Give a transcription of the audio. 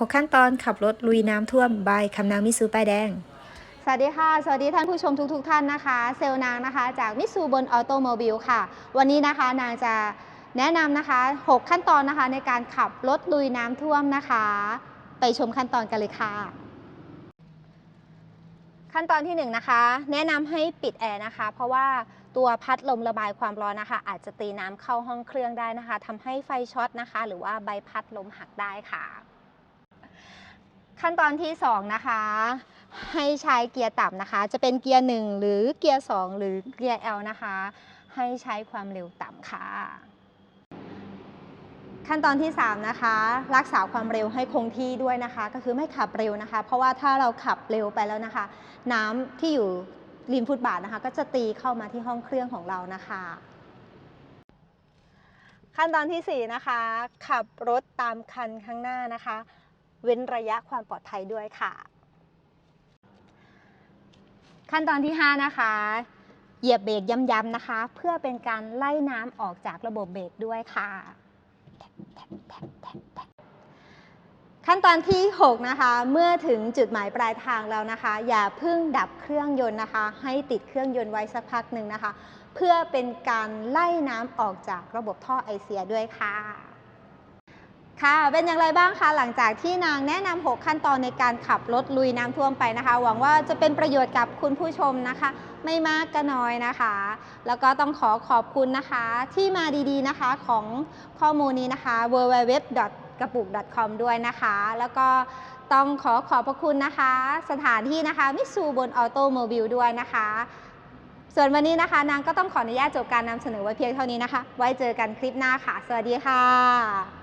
6 ขั้นตอนขับรถลุยน้ำท่วมบายคำนางมิสูป้ายแดง สวัสดีค่ะ สวัสดีท่านผู้ชมทุกๆทท่านนะคะ เซลนางนะคะ จากมิสูบนออโตโมบิลค่ะ วันนี้นะคะนางจะแนะนำนะคะ 6 ขั้นตอนนะคะในการขับรถลุยน้ำท่วมนะคะ ไปชมขั้นตอนกันเลยค่ะ ขั้นตอนที่1นงนะคะ แนะนำให้ปิดแอร์นะคะ เพราะว่าตัวพัดลมระบายความร้อนนะคะ อาจจะตีน้ำเข้าห้องเครื่องได้นะคะทำให้ไฟช็อตนะคะ หรือว่าใบพัดลมหักได้ค่ะ ขั้นตอนที่ 2 นะคะ ให้ใช้เกียร์ต่ำนะคะ จะเป็นเกียร์ 1 หรือเกียร์ 2 หรือเกียร์ L นะคะ ให้ใช้ความเร็วต่ำค่ะ ขั้นตอนที่ 3 นะคะ รักษาความเร็วให้คงที่ด้วยนะคะ ก็คือไม่ขับเร็วนะคะ เพราะว่าถ้าเราขับเร็วไปแล้วนะคะ น้ำที่อยู่ริมฟุตบาทนะคะ ก็จะตีเข้ามาที่ห้องเครื่องของเรานะคะขั้นตอนทีสี่4 นะคะ ขับรถตามคันข้างหน้านะคะ เว้นระยะความปลอดภัยด้วยค่ะ ขั้นตอนที่ 5 นะคะ เหยียบเบรกย้ำๆนะคะ เพื่อเป็นการไล่น้ำออกจากระบบเบรกด้วยค่ะ ขั้นตอนที่ 6 นะคะ เมื่อถึงจุดหมายปลายทางแล้วนะคะ อย่าเพิ่งดับเครื่องยนต์นะคะ ให้ติดเครื่องยนต์ไว้สักพักหนึ่งนะคะ เพื่อเป็นการไล่น้ำออกจากระบบท่อไอเสียด้วยค่ะ ค่ะ เป็นอย่างไรบ้างคะ หลังจากที่นางแนะนำ6ขั้นตอนในการขับรถลุยน้ำท่วมไปนะคะ หวังว่าจะเป็นประโยชน์กับคุณผู้ชมนะคะ ไม่มากก็น้อยนะคะ แล้วก็ต้องขอขอบคุณนะคะ ที่มาดีๆนะคะของข้อมูลนี้นะคะ www กระปุก .com ด้วยนะคะ แล้วก็ต้องขอขอบพระคุณนะคะ สถานที่นะคะมิสูบนออโตโมบิลด้วยนะคะ ส่วนวันนี้นะคะ นางก็ต้องขออนุญาตจบการนำเสนอไว้เพียงเท่านี้นะคะ ไว้เจอกันคลิปหน้าค่ะ สวัสดีค่ะ